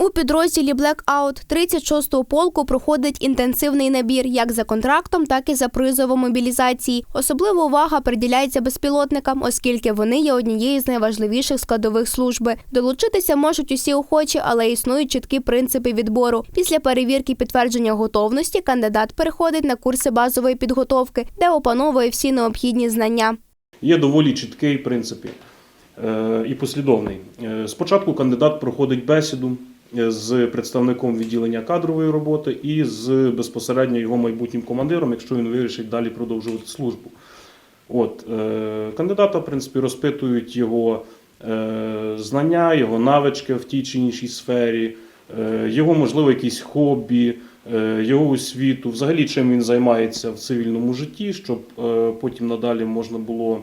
У підрозділі Blackout 36-го полку проходить інтенсивний набір як за контрактом, так і за призовом мобілізації. Особлива увага приділяється безпілотникам, оскільки вони є однією з найважливіших складових служби. Долучитися можуть усі охочі, але існують чіткі принципи відбору. Після перевірки підтвердження готовності кандидат переходить на курси базової підготовки, де опановує всі необхідні знання. Є доволі чіткий в принципі е, і послідовний. Е, Спочатку кандидат проходить бесіду з представником відділення кадрової роботи і з безпосередньо його майбутнім командиром, якщо він вирішить далі продовжувати службу. От, е, кандидата, в принципі, розпитують його е, знання, його навички в тій чи іншій сфері, е, його, можливо, якісь хобі, е, його освіту, взагалі чим він займається в цивільному житті, щоб е, потім надалі можна було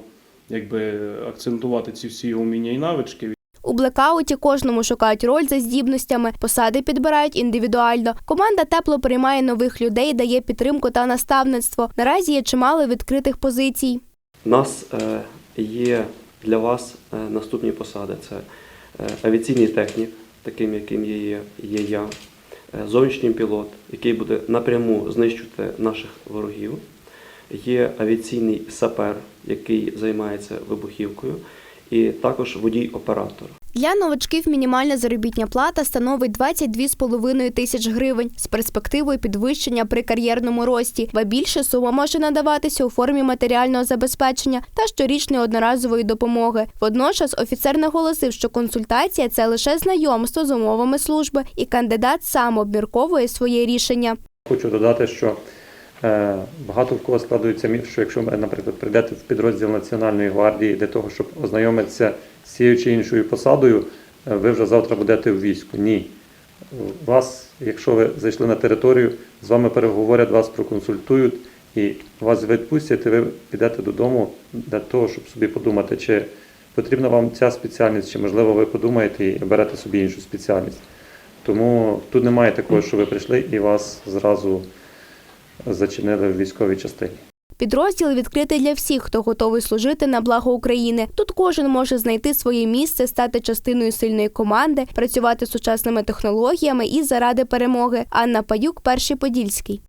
якби, акцентувати ці всі його вміння і навички. Блекауті кожному шукають роль за здібностями, посади підбирають індивідуально. Команда тепло приймає нових людей, дає підтримку та наставництво. Наразі є чимало відкритих позицій. У нас е, є для вас е, наступні посади: це е, авіаційний технік, таким яким є, я, зовнішній пілот, який буде напряму знищувати наших ворогів. Є авіаційний сапер, який займається вибухівкою, і також водій-оператор. Для новачків мінімальна заробітня плата становить 22,5 тисяч гривень з перспективою підвищення при кар'єрному рості, ба більше сума може надаватися у формі матеріального забезпечення та щорічної одноразової допомоги. Водночас офіцер наголосив, що консультація це лише знайомство з умовами служби, і кандидат сам обмірковує своє рішення. Хочу додати, що багато в кого складується міф, що якщо ви, наприклад, прийдете в підрозділ Національної гвардії для того, щоб ознайомитися з цією чи іншою посадою, е, ви вже завтра будете в війську. Ні. Вас, якщо ви зайшли на територію, з вами переговорять, вас проконсультують і вас відпустять, і ви підете додому для того, щоб собі подумати, чи потрібна вам ця спеціальність, чи можливо ви подумаєте і берете собі іншу спеціальність. Тому тут немає такого, що ви прийшли і вас зразу зачинили в військовій частині. Підрозділ відкритий для всіх, хто готовий служити на благо України. Тут кожен може знайти своє місце, стати частиною сильної команди, працювати сучасними технологіями і заради перемоги. Анна Паюк, перший подільський.